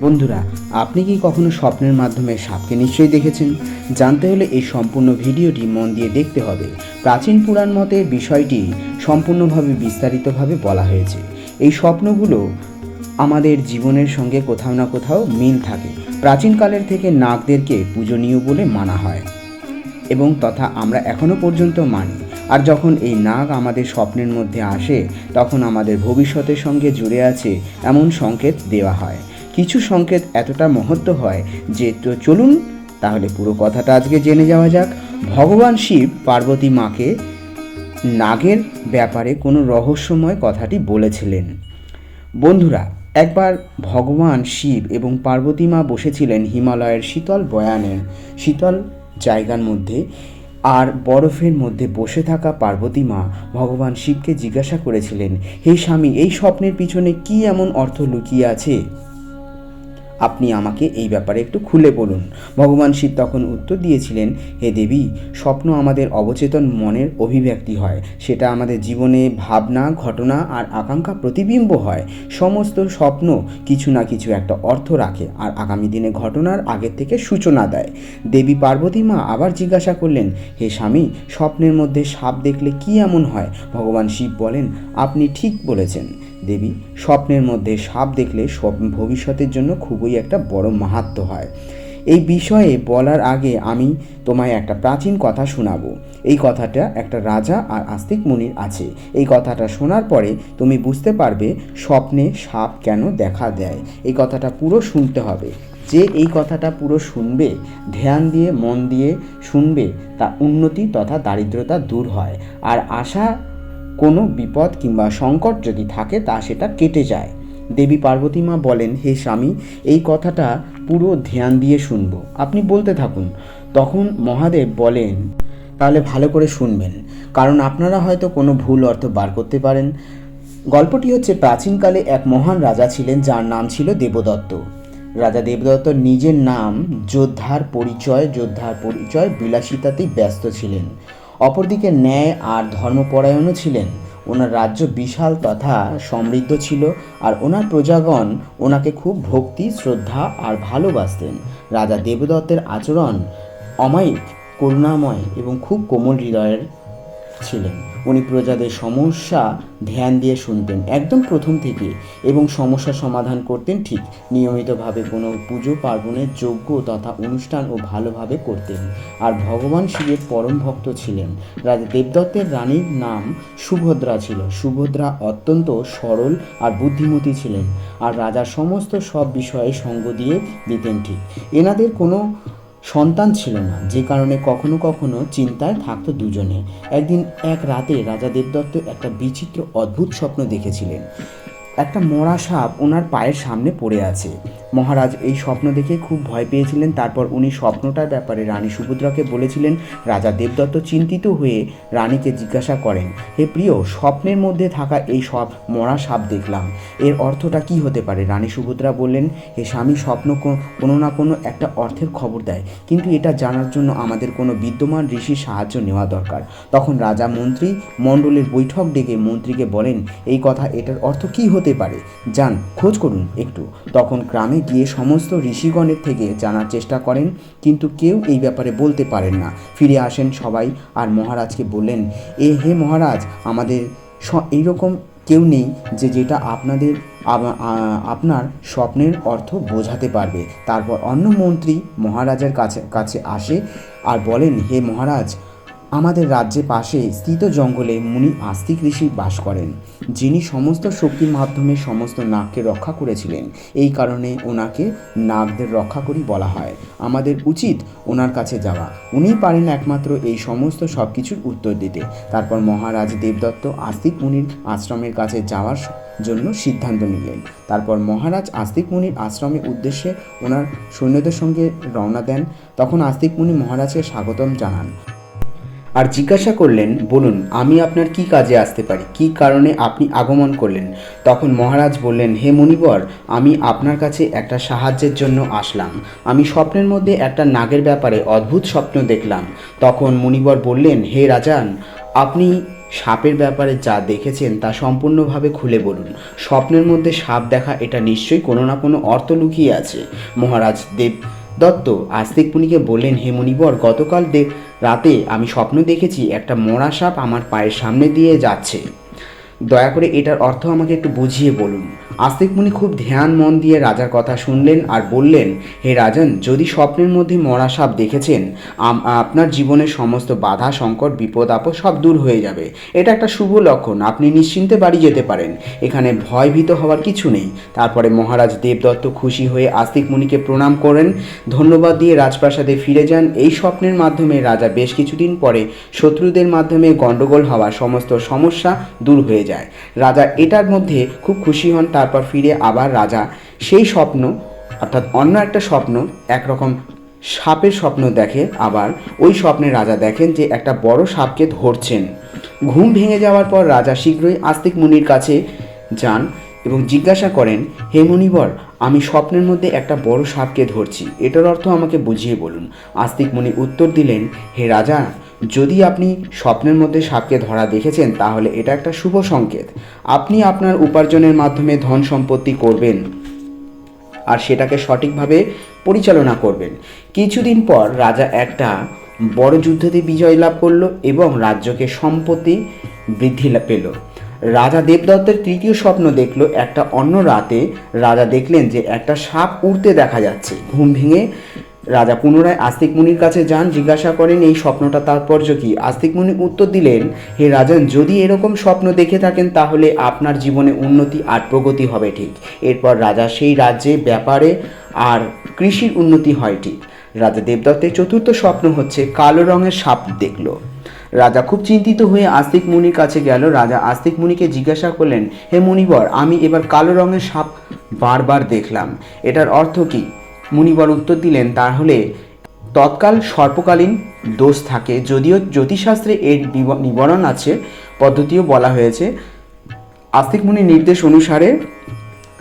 বন্ধুরা, আপনি কি কখনো স্বপ্নের মাধ্যমে সাপকে নিশ্চয়ই দেখেছেন? জানতে হলে এই সম্পূর্ণ ভিডিওটি মন দিয়ে দেখতে হবে। প্রাচীন পুরাণ মতে বিষয়টি সম্পূর্ণভাবে বিস্তারিতভাবে বলা হয়েছে। এই স্বপ্নগুলো আমাদের জীবনের সঙ্গে কোথাও না কোথাও মিল থাকে। প্রাচীনকালের থেকে নাগদেরকে পূজনীয় বলে মানা হয় এবং তথা আমরা এখনও পর্যন্ত মানি। আর যখন এই নাগ আমাদের স্বপ্নের মধ্যে আসে, তখন আমাদের ভবিষ্যতের সঙ্গে জুড়ে আছে এমন সংকেত দেওয়া হয়। কিছু সংকেত এতটা মহত্ব হয় যে, তো চলুন তাহলে পুরো কথাটা আজকে জেনে যাওয়া যাক। ভগবান শিব পার্বতী মাকে নাগের ব্যাপারে কোনো রহস্যময় কথাটি বলেছিলেন। বন্ধুরা, একবার ভগবান শিব এবং পার্বতী মা বসেছিলেন হিমালয়ের শীতল বয়ানের, শীতল জায়গার মধ্যে। আর বরফের মধ্যে বসে থাকা পার্বতী মা ভগবান শিবকে জিজ্ঞাসা করেছিলেন, হে স্বামী, এই স্বপ্নের পিছনে কি এমন অর্থ লুকিয়ে আছে? আপনি আমাকে এই ব্যাপারে একটু খুলে বলুন। ভগবান শিব তখন উত্তর দিয়েছিলেন, হে দেবী, স্বপ্ন আমাদের অবচেতন মনের অভিব্যক্তি হয়। সেটা আমাদের জীবনে ভাবনা, ঘটনা আর আকাঙ্ক্ষা প্রতিবিম্ব হয়। সমস্ত স্বপ্ন কিছু না কিছু একটা অর্থ রাখে আর আগামী দিনে ঘটনার আগের থেকে সূচনা দেয়। দেবী পার্বতী মা আবার জিজ্ঞাসা করলেন, হে স্বামী, স্বপ্নের মধ্যে সাপ দেখলে কি এমন হয়? ভগবান শিব বলেন, আপনি ঠিক বলেছেন। দেবী। স্বপ্নের মধ্যে সাপ দেখলে ভবিষ্যতের জন্য খুবই একটা বড় মাহাত্ম হয়। এই বিষয়ে বলার আগে আমি তোমায় একটা প্রাচীন কথা শোনাবো। এই কথাটা একটা রাজা আর আস্তিক মুনির আছে। এই কথাটা শোনার পরে তুমি বুঝতে পারবে স্বপ্নে সাপ কেন দেখা দেয়। এই কথাটা পুরো শুনতে হবে। যে এই কথাটা পুরো শুনবে, ধ্যান দিয়ে, মন দিয়ে শুনবে তা উন্নতি তথা দারিদ্রতা দূর হয়। আর আশা কোনো বিপদ কিংবা সংকট যদি থাকে তা সেটা কেটে যায়। দেবী পার্বতী মা বলেন, হে স্বামী, এই কথাটা পুরো ধ্যান দিয়ে শুনব। আপনি বলতে থাকুন। তখন মহাদেব বলেন, তাহলে ভালো করে শুনবেন। কারণ আপনারা হয়তো কোনো ভুল অর্থ বার করতে পারেন। গল্পটি হচ্ছে প্রাচীনকালে এক মহান রাজা ছিলেন, যার নাম ছিল দেবদত্ত। রাজা দেবদত্ত নিজের নাম যোদ্ধার পরিচয় যোদ্ধার পরিচয় বিলাসিতাতেই ব্যস্ত ছিলেন। অপরদিকে ন্যায় আর ধর্মপরায়ণও ছিলেন। ওনার রাজ্য বিশাল তথা সমৃদ্ধ ছিল আর ওনার প্রজাগণ ওনাকে খুব ভক্তি, শ্রদ্ধা আর ভালোবাসতেন। রাজা দেবদত্তের আচরণ অমায়িক, করুণাময় এবং খুব কোমল হৃদয়ের ছিলেন। উনি প্রজাদের সমস্যা ধ্যান দিয়ে শুনতেন একদম প্রথম থেকে এবং সমস্যা সমাধান করতেন ঠিক নিয়মিতভাবে কোনো পুজো পার্বণের যোগ্য তথা অনুষ্ঠান ও ভালোভাবে করতেন। আর ভগবান শিবের পরম ভক্ত ছিলেন। রাজা দেবদত্তের রানীর নাম সুভদ্রা ছিল। সুভদ্রা অত্যন্ত সরল আর বুদ্ধিমতী ছিলেন। আর রাজার সমস্ত সব বিষয়ে সঙ্গ দিয়ে দিতেন ঠিক। এনাদের কোনো সন্তান ছিল না, যে কারণে কখনো কখনো চিন্তায় থাকতো দুজনে। একদিন এক রাতে রাজা দেবদত্ত একটা বিচিত্র অদ্ভুত স্বপ্ন দেখেছিলেন। একটা মরা সাপ ওনার পায়ের সামনে পড়ে আছে। মহারাজ এই স্বপ্ন দেখে খুব ভয় পেয়েছিলেন। তারপর উনি স্বপ্নটার ব্যাপারে রানী সুভদ্রাকে বলেছিলেন, রাজা দেবদত্ত চিন্তিত হয়ে রানীকে জিজ্ঞাসা করেন, হে প্রিয়, স্বপ্নের মধ্যে থাকা এই সব মরা সাপ দেখলাম। এর অর্থটা কি হতে পারে? রানী সুভদ্রা বললেন, হে স্বামী, স্বপ্ন কোনো না কোনো একটা অর্থের খবর দেয়। কিন্তু এটা জানার জন্য আমাদের কোনো বিদ্যমান ঋষির সাহায্য নেওয়া দরকার। তখন রাজা মন্ত্রী মণ্ডলের বৈঠক ডেকে মন্ত্রীকে বলেন, এই কথা এটার অর্থ কি হতে পারে? যান, খোঁজ করুন একটু। তখন গ্রামে গিয়ে সমস্ত ঋষিগণের থেকে জানার চেষ্টা করেন, কিন্তু কেউ এই ব্যাপারে বলতে পারেন না। ফিরে আসেন সবাই আর মহারাজকে বললেন, এ হে মহারাজ, আমাদের স- এইরকম কেউ নেই যে যেটা আপনাদের আপনার স্বপ্নের অর্থ বোঝাতে পারবে। তারপর অন্য মন্ত্রী মহারাজের কাছে কাছে আসে আর বলেন, হে মহারাজ আমাদের রাজ্যে পাশে স্থিত জঙ্গলে মুনি আস্তিক ঋষি বাস করেন, যিনি সমস্ত শক্তির মাধ্যমে সমস্ত নাগকে রক্ষা করেছিলেন। এই কারণে ওনাকে নাগদের রক্ষা করি বলা হয়। আমাদের উচিত ওনার কাছে যাওয়া। উনি পারেন একমাত্র এই সমস্ত সব কিছুর উত্তর দিতে। তারপর মহারাজ দেবদত্ত আস্তিক মুনির আশ্রমের কাছে যাওয়ার জন্য সিদ্ধান্ত নিলেন। তারপর মহারাজ আস্তিক মুনির আশ্রমের উদ্দেশ্যে ওনার সৈন্যদের সঙ্গে রওনা দেন। তখন আস্তিক মুনি মহারাজকে স্বাগতম জানান। আর জিজ্ঞাসা করলেন, বলুন, আমি আপনার কি কাজে আসতে পারি? কি কারণে আপনি আগমন করলেন? তখন মহারাজ বললেন, হে মুনিবর, আমি আপনার কাছে একটা সাহায্যের জন্য আসলাম। আমি স্বপ্নের মধ্যে একটা নাগের ব্যাপারে অদ্ভুত স্বপ্ন দেখলাম। তখন মুনিবর বললেন, হে রাজান, আপনি সাপের ব্যাপারে যা দেখেছেন তা সম্পূর্ণভাবে খুলে বলুন। স্বপ্নের মধ্যে সাপ দেখা এটা নিশ্চয়ই কোনো না কোনো অর্থ লুকিয়ে আছে। মহারাজ দেব দত্ত আস্তিক মুনিকে বললেন, হে মুনিবর গতকাল রাতে আমি স্বপ্ন দেখেছি, একটা মরা সাপ আমার পায়ের সামনে দিয়ে যাচ্ছে। দয়া করে এটার অর্থ আমাকে একটু বুঝিয়ে বলুন। আস্তিক মুনি খুব ধ্যান মন দিয়ে রাজার কথা শুনলেন আর বললেন, হে রাজন, যদি স্বপ্নের মধ্যে মরা সাপ দেখেছেন আপনার জীবনের সমস্ত বাধা, সংকট, বিপদ, আপদ সব দূর হয়ে যাবে। এটা একটা শুভ লক্ষণ, আপনি নিশ্চিন্তে বাড়ি যেতে পারেন। এখানে ভয়ভীত হওয়ার কিছু নেই। তারপরে মহারাজ দেবদত্ত খুশি হয়ে আস্তিক মুনিকে প্রণাম করেন। ধন্যবাদ দিয়ে রাজপ্রাসাদে ফিরে যান। এই স্বপ্নের মাধ্যমে রাজা বেশ কিছুদিন পরে শত্রুদের মাধ্যমে গণ্ডগোল হওয়া সমস্ত সমস্যা দূর হয়ে যায়। রাজা এটার মধ্যে খুব খুশি হন, তারপর ফিরে আবার রাজা। সেই স্বপ্ন, অর্থাৎ অন্য একটা স্বপ্ন, একরকম সাপের স্বপ্ন দেখে আবার। ওই স্বপ্নে রাজা দেখেন যে একটা বড় সাপকে ধরছেন। ঘুম ভেঙে যাওয়ার পর রাজা শীঘ্রই আস্তিক মুনির কাছে যান এবং জিজ্ঞাসা করেন, হে মুনিবর, আমি স্বপ্নের মধ্যে একটা বড় সাপকে ধরছি। এটার অর্থ আমাকে বুঝিয়ে বলুন। আস্তিক মুনি উত্তর দিলেন, হে রাজা যদি আপনি স্বপ্নের মধ্যে সাপকে ধরা দেখেছেন, তাহলে এটা একটা শুভ সংকেত। আপনি আপনার উপার্জনের মাধ্যমে ধন সম্পত্তি করবেন আর সেটাকে সঠিকভাবে পরিচালনা করবেন। কিছুদিন পর রাজা একটা বড় যুদ্ধতে বিজয় লাভ করল এবং রাজ্যকে সম্পত্তি বৃদ্ধি পেল। রাজা দেবদত্তের তৃতীয় স্বপ্ন দেখল একটা অন্য রাতে রাজা দেখলেন যে একটা সাপ উড়তে দেখা যাচ্ছে। ঘুম ভেঙে রাজা পুনরায় আস্তিক মুনির কাছে যান, জিজ্ঞাসা করেন, এই স্বপ্নটা তাৎপর্য কি? আস্তিক মুনি উত্তর দিলেন, হে রাজন, যদি এরকম স্বপ্ন দেখে থাকেন, তাহলে আপনার জীবনে উন্নতি আর প্রগতি হবে ঠিক। এরপর রাজা সেই রাজ্যে, ব্যাপারে আর কৃষির উন্নতি হয় ঠিক। রাজা দেবদত্তের চতুর্থ স্বপ্ন হচ্ছে, কালো রঙের সাপ দেখল। রাজা খুব চিন্তিত হয়ে আস্তিক মুনির কাছে গেল। রাজা আস্তিক মুনিকে জিজ্ঞাসা করলেন, হে মুনিবর, আমি এবার কালো রঙের সাপ বারবার দেখলাম। এটার অর্থ কি? মুনিবর উত্তর দিলেন তাহলে তৎকাল সর্বকালীন দোষ থাকে। যদিও জ্যোতিষশাস্ত্রে এর নিবরণ আছে, পদ্ধতিও বলা হয়েছে। আস্তিক মুনির নির্দেশ অনুসারে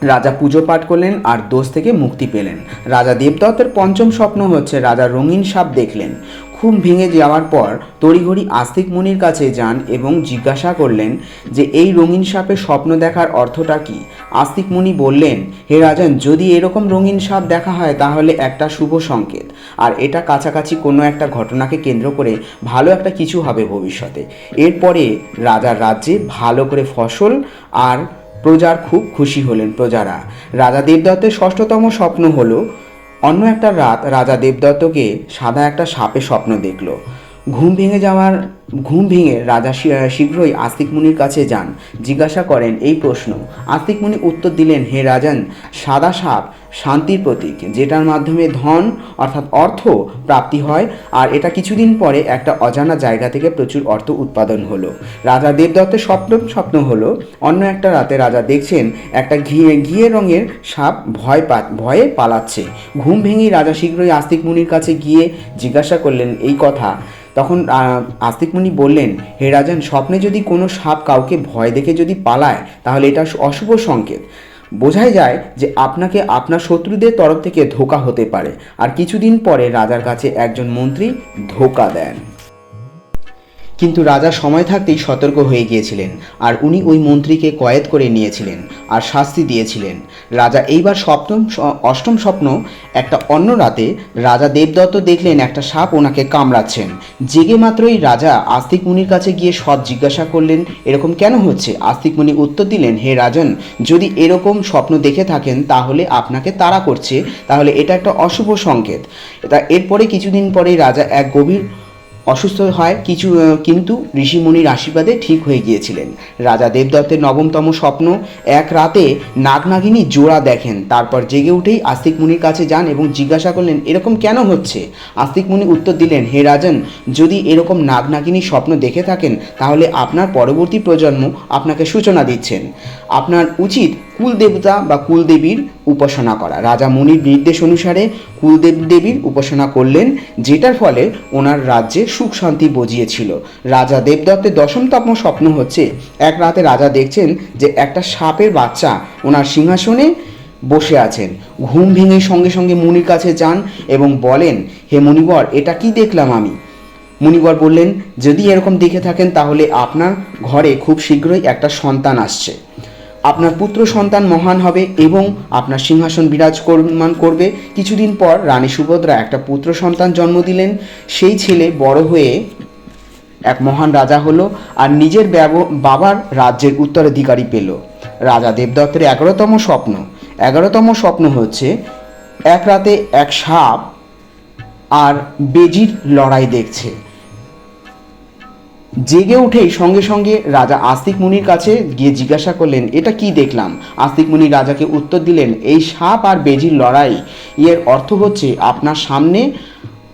রাজা পুজো পাঠ করলেন আর দোষ থেকে মুক্তি পেলেন। রাজা দেবদত্তের পঞ্চম স্বপ্ন হচ্ছে রাজা রঙিন সাপ দেখলেন। ঘুম ভেঙে যাওয়ার পর তড়িঘড়ি আস্তিক মুনির কাছে যান এবং জিজ্ঞাসা করলেন যে এই রঙিন সাপের স্বপ্ন দেখার অর্থটা কি। আস্তিক মুনি বললেন, হে রাজন, যদি এরকম রঙিন সাপ দেখা হয় তাহলে একটা শুভ সংকেত। আর এটা কাছাকাছি কোনো একটা ঘটনাকে কেন্দ্র করে ভালো একটা কিছু হবে ভবিষ্যতে। এরপরে রাজার রাজ্যে ভালো করে ফসল আর প্রজার খুব খুশি হলেন প্রজারা। রাজা দেবদত্তের ষষ্ঠতম স্বপ্ন হলো অন্য একটা রাত রাজা দেবদত্তকে সাদা একটা সাপে স্বপ্ন দেখল। ঘুম ভেঙে যাওয়ার ঘুম ভেঙে রাজা শীঘ্রই আস্তিক মুনির কাছে যান। জিজ্ঞাসা করেন, এই প্রশ্ন। আস্তিক মুনি উত্তর দিলেন, হে রাজান সাদা সাপ শান্তির প্রতীক, যেটার মাধ্যমে ধন অর্থাৎ অর্থ প্রাপ্তি হয়, আর এটা কিছুদিন পরে একটা অজানা জায়গা থেকে প্রচুর অর্থ উৎপাদন হলো। রাজা দেবদত্তের স্বপ্ন স্বপ্ন হলো, অন্য একটা রাতে রাজা দেখছেন, একটা ঘিয়ে ঘিয়ে রঙের সাপ ভয় পা, ভয়ে পালাচ্ছে। ঘুম ভেঙেই রাজা শীঘ্রই আস্তিক মুনির কাছে গিয়ে জিজ্ঞাসা করলেন, এই কথা? তখন আস্তিক মুনি বললেন, হে রাজন, স্বপ্নে যদি কোনো সাপ কাউকে ভয় দেখে যদি পালায়, তাহলে এটা অশুভ সংকেত। বোঝাই যায় যে আপনাকে আপনার শত্রুদের তরফ থেকে ধোকা হতে পারে। আর কিছুদিন পরে রাজার কাছে একজন মন্ত্রী ধোকা দেন। কিন্তু রাজা সময় থাকতেই সতর্ক হয়ে গিয়েছিলেন, আর উনি ওই মন্ত্রীকে কয়েদ করে নিয়েছিলেন আর শাস্তি দিয়েছিলেন। রাজা এইবার সপ্তম অষ্টম স্বপ্ন, একটা অন্য রাতে রাজা দেবদত্ত দেখলেন একটা সাপ ওনাকে কামড়াচ্ছেন। জেগে মাত্রই রাজা আস্তিক মুনির কাছে গিয়ে সব জিজ্ঞাসা করলেন, এরকম কেন হচ্ছে? আস্তিক মুনি উত্তর দিলেন, হে রাজন, যদি এরকম স্বপ্ন দেখে থাকেন তাহলে আপনাকে তাড়া করছে। তাহলে এটা একটা অশুভ সংকেত। তা এরপরে কিছুদিন পরে রাজা এক গভীর অসুস্থ হয় কিছু কিন্তু ঋষিমুনির আশীর্বাদে ঠিক হয়ে গিয়েছিলেন। রাজা দেবদত্তের নবমতম স্বপ্ন, এক রাতে নাগনাগিনী জোড়া দেখেন, তারপর জেগে উঠেই আস্তিক মুনির কাছে যান এবং জিজ্ঞাসা করলেন, এরকম কেন হচ্ছে? আস্তিক মুনি উত্তর দিলেন, হে রাজন, যদি এরকম নাগনাগিনীর স্বপ্ন দেখে থাকেন, তাহলে আপনার পরবর্তী প্রজন্ম আপনাকে সূচনা দিচ্ছেন। আপনার উচিত কুলদেবতা বা কুলদেবীর উপাসনা করা। রাজা মুনির নির্দেশ অনুসারে কুলদেব দেবীর উপাসনা করলেন, যেটার ফলে ওনার রাজ্যে সুখ শান্তি বজিয়েছিল। রাজা দেবদত্তের দশমতম স্বপ্ন হচ্ছে, এক রাতে রাজা দেখছেন যে একটা সাপের বাচ্চা ওনার সিংহাসনে বসে আছেন। ঘুম ভেঙে সঙ্গে সঙ্গে মুনির কাছে যান এবং বলেন, হে মুনিবর এটা কি দেখলাম আমি? মুনিবর বললেন, যদি এরকম দেখে থাকেন তাহলে আপনার ঘরে খুব শীঘ্রই একটা সন্তান আসছে। আপনার পুত্র সন্তান মহান হবে এবং আপনার সিংহাসন বিরাজ করমান করবে। কিছুদিন পর রানী সুভদ্রা একটা পুত্র সন্তান জন্ম দিলেন। সেই ছেলে বড় হয়ে এক মহান রাজা হলো আর নিজের বাবার রাজ্যের উত্তরাধিকারী পেল। রাজা দেবদত্তের এগারোতম স্বপ্ন। এগারোতম স্বপ্ন হচ্ছে এক রাতে এক সাপ আর বেজির লড়াই দেখছে। জেগে উঠেই সঙ্গে সঙ্গে রাজা আস্তিক মুনির কাছে গিয়ে জিজ্ঞাসা করলেন, এটা কি দেখলাম? আস্তিক মুনি রাজাকে উত্তর দিলেন, এই সাপ আর বেজির লড়াই। এর অর্থ হচ্ছে আপনার সামনে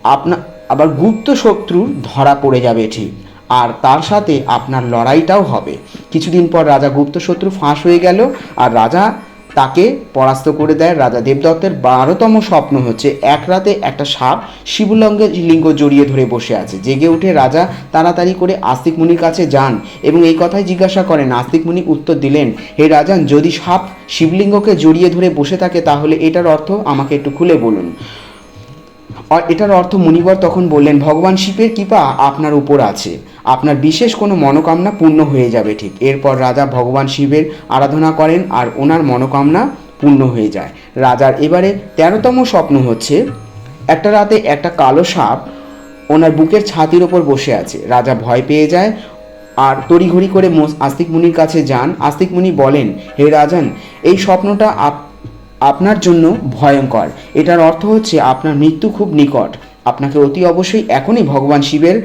আপনা, আবার গুপ্ত শত্রুর ধরা পড়ে যাবে ঠিক। আর তার সাথে আপনার লড়াইটাও হবে। কিছুদিন পর রাজা গুপ্ত শত্রু ফাঁস হয়ে গেল আর রাজা তাকে পরাস্ত করে দেয় রাজা দেবদত্তের বারোতম স্বপ্ন হচ্ছে এক রাতে একটা সাপ শিবলঙ্গে লিঙ্গ জড়িয়ে ধরে বসে আছে। জেগে উঠে রাজা তাড়াতাড়ি করে আস্তিক মুনির কাছে যান এবং এই কথাই জিজ্ঞাসা করেন। আস্তিক মুনি উত্তর দিলেন, হে রাজান যদি সাপ শিবলিঙ্গকে জড়িয়ে ধরে বসে থাকে তাহলে এটার অর্থ আমাকে একটু খুলে বলুন। এটার অর্থ মুনিবর তখন বললেন, ভগবান শিবের কৃপা আপনার উপর আছে। আপনার বিশেষ কোনো মনোকামনা পূর্ণ হয়ে যাবে ঠিক। এরপর রাজা ভগবান শিবের আরাধনা করেন আর ওনার মনোকামনা পূর্ণ হয়ে যায়। রাজার এবারে তেরোতম স্বপ্ন হচ্ছে, একটা রাতে একটা কালো সাপ ওনার বুকের ছাতির ওপর বসে আছে। রাজা ভয় পেয়ে যায় আর তড়িঘড়ি করে আস্তিক মুনির কাছে যান। আস্তিক মুনি বলেন, হে রাজান, এই স্বপ্নটা আপ আপনার জন্য ভয়ঙ্কর। এটার অর্থ হচ্ছে আপনার মৃত্যু খুব নিকট। আপনাকে অতি অবশ্যই এখনই ভগবান শিবের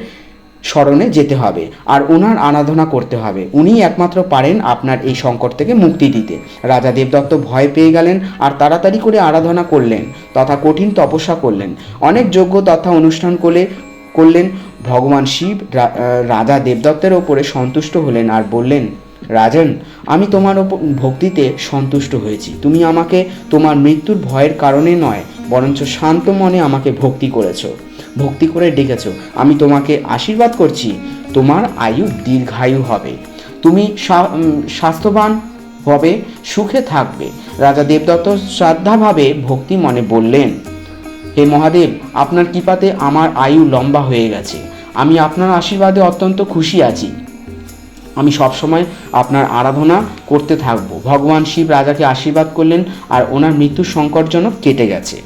স্মরণে যেতে হবে আর ওনার আরাধনা করতে হবে। উনিই একমাত্র পারেন আপনার এই সংকট থেকে মুক্তি দিতে। রাজা দেবদত্ত ভয় পেয়ে গেলেন আর তাড়াতাড়ি করে আরাধনা করলেন, তথা কঠিন তপস্যা করলেন। অনেক যোগ্য তথা অনুষ্ঠান করে করলেন। ভগবান শিব রাজা দেবদত্তের ওপরে সন্তুষ্ট হলেন আর বললেন, রাজন, আমি তোমার ওপর ভক্তিতে সন্তুষ্ট হয়েছি। তুমি আমাকে তোমার মৃত্যুর ভয়ের কারণে নয়, বরঞ্চ শান্ত মনে আমাকে ভক্তি করেছ। ভক্তি করে ডেকেছো। আমি তোমাকে আশীর্বাদ করছি। তোমার আয়ু দীর্ঘায়ু হবে। তুমি স্বাস্থ্যবান হবে, সুখে থাকবে। রাজা দেবদত্ত শ্রদ্ধাভাবে ভক্তি মনে বললেন, হে মহাদেব, আপনার কৃপাতে আমার আয়ু লম্বা হয়ে গেছে। আমি আপনার আশীর্বাদে অত্যন্ত খুশি আছি। আমি সবসময় আপনার আরাধনা করতে থাকব। ভগবান শিব রাজাকে আশীর্বাদ করলেন আর ওনার মৃত্যুর সংকটজনক কেটে গেছে।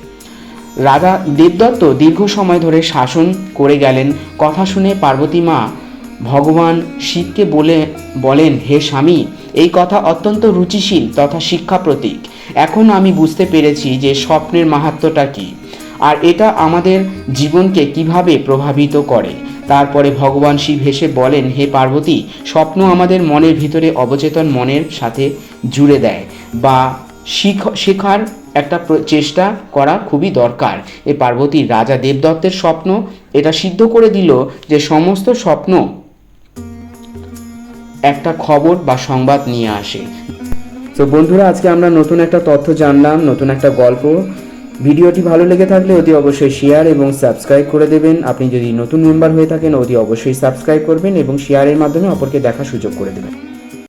রাজা দেবদত্ত দীর্ঘ সময় ধরে শাসন করে গেলেন। কথা শুনে পার্বতী মা ভগবান শিবকে বলে, বলেন, হে স্বামী, এই কথা অত্যন্ত রুচিশীল তথা শিক্ষা প্রতীক। এখন আমি বুঝতে পেরেছি যে স্বপ্নের মাহাত্ম্যটা কী, আর এটা আমাদের জীবনকে কীভাবে প্রভাবিত করে। তারপরে ভগবান শিব হেসে বলেন, হে পার্বতী, স্বপ্ন আমাদের মনের ভিতরে অবচেতন মনের সাথে জুড়ে দেয় বা শিখ- শেখার একটা চেষ্টা করা খুবই দরকার। এ পার্বতী রাজা দেবদত্তের স্বপ্ন এটা সিদ্ধ করে দিল যে সমস্ত স্বপ্ন একটা খবর বা সংবাদ নিয়ে আসে। তো বন্ধুরা, আজকে আমরা নতুন একটা তথ্য জানলাম, নতুন একটা গল্প। ভিডিওটি ভালো লেগে থাকলে অতি অবশ্যই শেয়ার এবং সাবস্ক্রাইব করে দেবেন। আপনি যদি নতুন মেম্বার হয়ে থাকেন, অতি অবশ্যই সাবস্ক্রাইব করবেন এবং শেয়ারের মাধ্যমে অপরকে দেখার সুযোগ করে দেবেন।